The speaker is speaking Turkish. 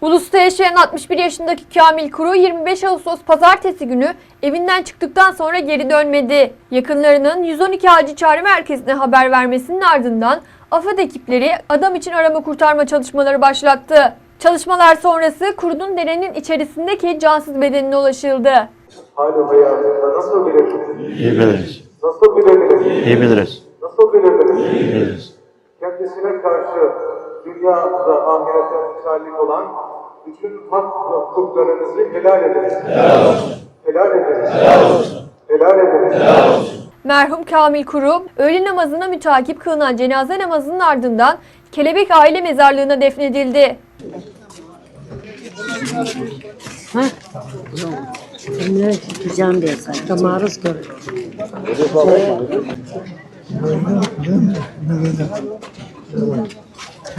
Ulus'ta yaşayan 61 yaşındaki Kamil Kuru 25 Ağustos pazartesi günü evinden çıktıktan sonra geri dönmedi. Yakınlarının 112 acil çağrı merkezine haber vermesinin ardından AFAD ekipleri adam için arama kurtarma çalışmaları başlattı. Çalışmalar sonrası Kuru'nun derenin içerisindeki cansız bedenine ulaşıldı. Hala hayatında nasıl bilebiliriz? İyi biliriz. Nasıl bilebiliriz? İyi biliriz. Nasıl bilebiliriz? İyi biliriz. Kendisine karşı dünyada ahirete müsallik olan bütün hak ve hukuklarınızı helal ediniz. Helal olsun. Helal ediniz. Helal olsun. Helal ediniz. Helal olsun. Merhum Kamil Kuru, öğle namazına mütakip kılınan cenaze namazının ardından Kelebek Aile Mezarlığı'na defnedildi. Filmleri tutacağım diye sayfa maruz görüyorum. 那有那有那